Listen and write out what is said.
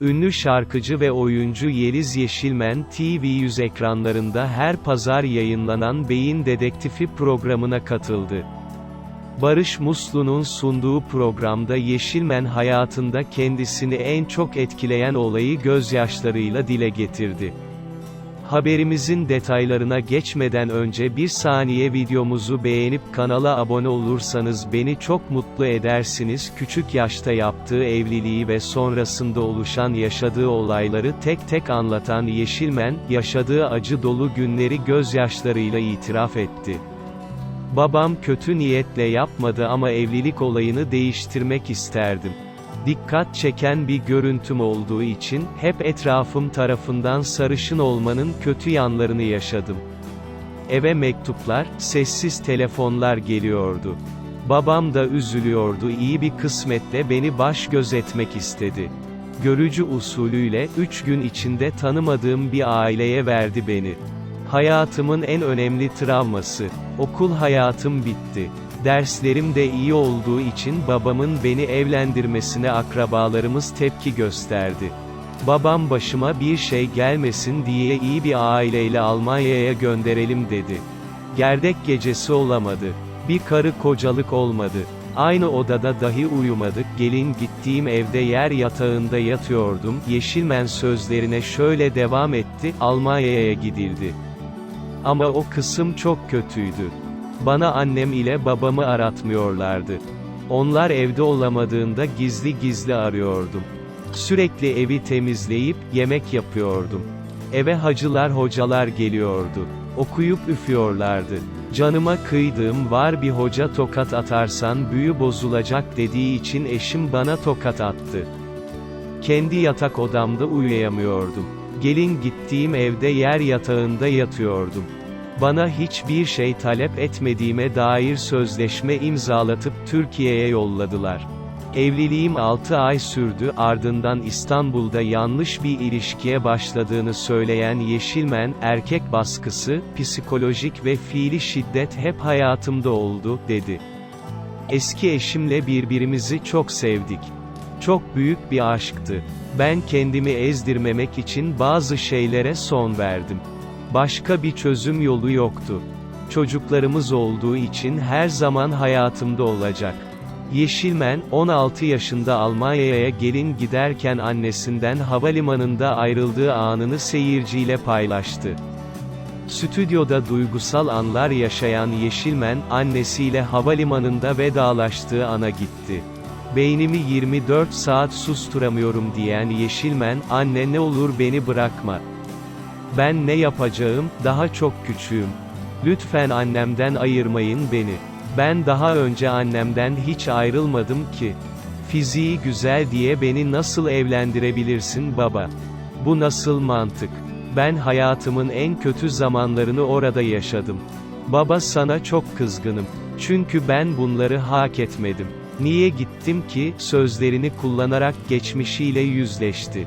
Ünlü şarkıcı ve oyuncu Yeliz Yeşilmen TV100 ekranlarında her pazar yayınlanan Beyin Dedektifi programına katıldı. Barış Muslu'nun sunduğu programda Yeşilmen hayatında kendisini en çok etkileyen olayı gözyaşlarıyla dile getirdi. Haberimizin detaylarına geçmeden önce bir saniye videomuzu beğenip kanala abone olursanız beni çok mutlu edersiniz. Küçük yaşta yaptığı evliliği ve sonrasında oluşan yaşadığı olayları tek tek anlatan Yeşilmen, yaşadığı acı dolu günleri gözyaşlarıyla itiraf etti. Babam kötü niyetle yapmadı ama evlilik olayını değiştirmek isterdim. Dikkat çeken bir görüntüm olduğu için, hep etrafım tarafından sarışın olmanın kötü yanlarını yaşadım. Eve mektuplar, sessiz telefonlar geliyordu. Babam da üzülüyordu iyi bir kısmetle beni baş göz etmek istedi. Görücü usulüyle, üç gün içinde tanımadığım bir aileye verdi beni. Hayatımın en önemli travması. Okul hayatım bitti. Derslerim de iyi olduğu için babamın beni evlendirmesine akrabalarımız tepki gösterdi. Babam başıma bir şey gelmesin diye iyi bir aileyle Almanya'ya gönderelim dedi. Gerdek gecesi olamadı. Bir karı kocalık olmadı. Aynı odada dahi uyumadık. Gelin gittiğim evde yer yatağında yatıyordum. Yeşilmen sözlerine şöyle devam etti. Almanya'ya gidildi. Ama o kısım çok kötüydü. Bana annem ile babamı aratmıyorlardı. Onlar evde olamadığında gizli gizli arıyordum. Sürekli evi temizleyip yemek yapıyordum. Eve hacılar hocalar geliyordu. Okuyup üfüyorlardı. Canıma kıydığım var bir hoca tokat atarsan büyü bozulacak dediği için eşim bana tokat attı. Kendi yatak odamda uyuyamıyordum. Gelin gittiğim evde yer yatağında yatıyordum. Bana hiçbir şey talep etmediğime dair sözleşme imzalatıp Türkiye'ye yolladılar. Evliliğim 6 ay sürdü ardından İstanbul'da yanlış bir ilişkiye başladığını söyleyen Yeşilmen, erkek baskısı, psikolojik ve fiili şiddet hep hayatımda oldu, dedi. Eski eşimle birbirimizi çok sevdik. Çok büyük bir aşktı. Ben kendimi ezdirmemek için bazı şeylere son verdim. Başka bir çözüm yolu yoktu. Çocuklarımız olduğu için her zaman hayatımda olacak. Yeşilmen, 16 yaşında Almanya'ya gelin giderken annesinden havalimanında ayrıldığı anını seyirciyle paylaştı. Stüdyoda duygusal anlar yaşayan Yeşilmen, annesiyle havalimanında vedalaştığı ana gitti. Beynimi 24 saat susturamıyorum diyen Yeşilmen, anne ne olur beni bırakma. Ben ne yapacağım, daha çok küçüğüm. Lütfen annemden ayırmayın beni. Ben daha önce annemden hiç ayrılmadım ki. Fiziği güzel diye beni nasıl evlendirebilirsin baba? Bu nasıl mantık? Ben hayatımın en kötü zamanlarını orada yaşadım. Baba sana çok kızgınım. Çünkü ben bunları hak etmedim. Niye gittim ki, sözlerini kullanarak geçmişiyle yüzleşti